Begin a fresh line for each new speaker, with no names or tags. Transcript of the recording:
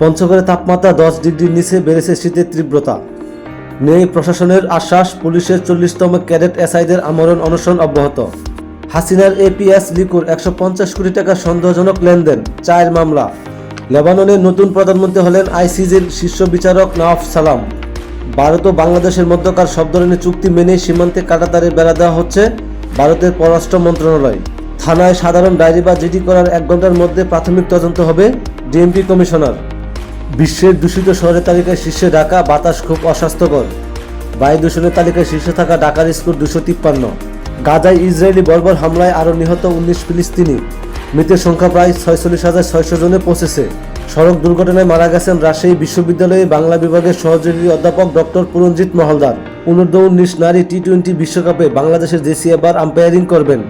পঞ্চগড়ে তাপমাত্রা দশ ডিগ্রির নিচে বেড়েছে শীতের তীব্রতা। নেই প্রশাসনের আশ্বাস, পুলিশের চল্লিশতম ক্যাডেট এসআইদের আমরণ অনশন অব্যাহত। হাসিনার এপিএস লিকুর একশো পঞ্চাশ কোটি টাকা সন্দেহজনক লেনদেন, চায়ের মামলা। লেবাননের নতুন প্রধানমন্ত্রী হলেন আইসিজির শীর্ষ বিচারক নওয়াফ সালাম। ভারত ও বাংলাদেশের মধ্যকার সব ধরনের চুক্তি মেনে সীমান্তে কাটাতারে বেড়া দেওয়া হচ্ছে ভারতের পররাষ্ট্র মন্ত্রণালয়। থানায় সাধারণ ডায়েরি বা জিডি করার এক ঘণ্টার মধ্যে প্রাথমিক তদন্ত হবে ডিএমপি কমিশনার। বিশ্বের দূষিত শহরের তালিকায় শীর্ষে ঢাকা, বাতাস খুব অস্বাস্থ্যকর। বায়ু দূষণের তালিকায় শীর্ষে থাকা ঢাকার স্কুল দুশো তিপ্পান্ন। গাজায় ইসরায়েলি বর্বর হামলায় আরও নিহত উনিশ ফিলিস্তিনি। মৃতের সংখ্যা প্রায় ছয়চল্লিশ হাজার ছয়শো জনে পৌঁছেছে। সড়ক দুর্ঘটনায় মারা গেছেন রাজশাহী বিশ্ববিদ্যালয়ে বাংলা বিভাগের সহযোগী অধ্যাপক ডক্টর পুরঞ্জিত মহলদার। অনূর্ধ্ব উনিশ নারী টি টোয়েন্টি বিশ্বকাপে বাংলাদেশের জেসি এবার আম্পায়ারিং করবেন।